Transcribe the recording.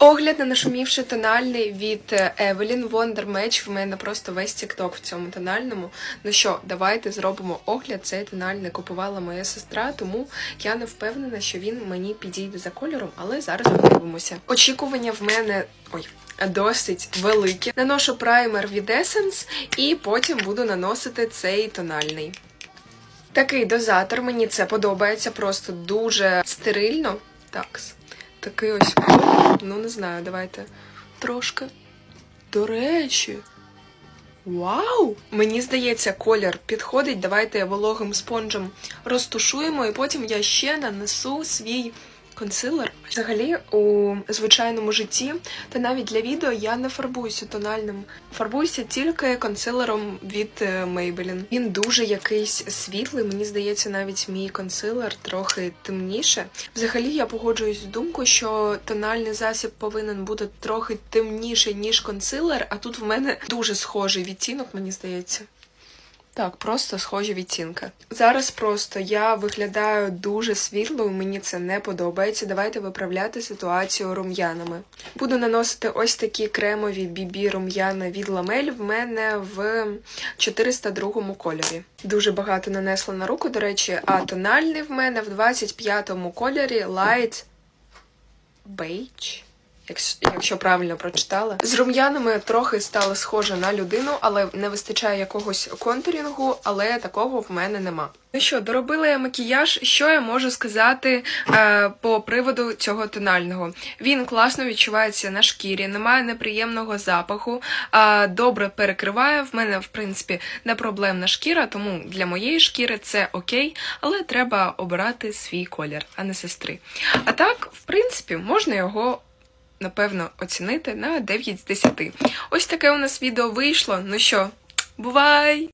Огляд на нашумівший тональний від е, Wonder Match. В мене просто весь тікток в цьому тональному. Ну що, давайте зробимо огляд. Цей тональний купувала моя сестра, тому я не впевнена, що він мені підійде за кольором, але зараз подивимося. Очікування в мене. Ой. Досить великі. Наношу праймер від Essence і потім буду наносити цей тональний. Такий дозатор, мені це подобається, просто дуже стерильно. Так, такий ось. Ну, не знаю, давайте трошки. До речі. Вау! Мені здається, колір підходить. Давайте вологим спонжем розтушуємо, і потім я ще нанесу свій консилер. Взагалі, у звичайному житті, та навіть для відео я не фарбуюся тональним. Фарбуюся тільки консилером від е, Maybelline. Він дуже якийсь світлий. Мені здається, навіть мій консилер трохи темніше. Взагалі, я погоджуюсь з думкою, що тональний засіб повинен бути трохи темніший, ніж консилер, а тут в мене дуже схожий відтінок, мені здається. Так, просто схожі відтінки. Зараз просто я виглядаю дуже світлою, мені це не подобається. Давайте виправляти ситуацію рум'янами. Буду наносити ось такі кремові бібі рум'яна від ламель в мене в 402 кольорі. Дуже багато нанесла на руку, до речі, а тональний в мене в 25-му кольорі Light Beige. Якщо, правильно прочитала. З рум'янами трохи стала схожа на людину, але не вистачає якогось контурінгу, але такого в мене нема. Ну що, доробила я макіяж. Що я можу сказати е, по приводу цього тонального? Він класно відчувається на шкірі, немає неприємного запаху, е, добре перекриває. В мене, в принципі, не проблемна шкіра, тому для моєї шкіри це окей, але треба обирати свій колір, а не сестри. А так, в принципі, можна його напевно, оцінити на 9 з 10. Ось таке у нас відео вийшло. Ну що, бувай!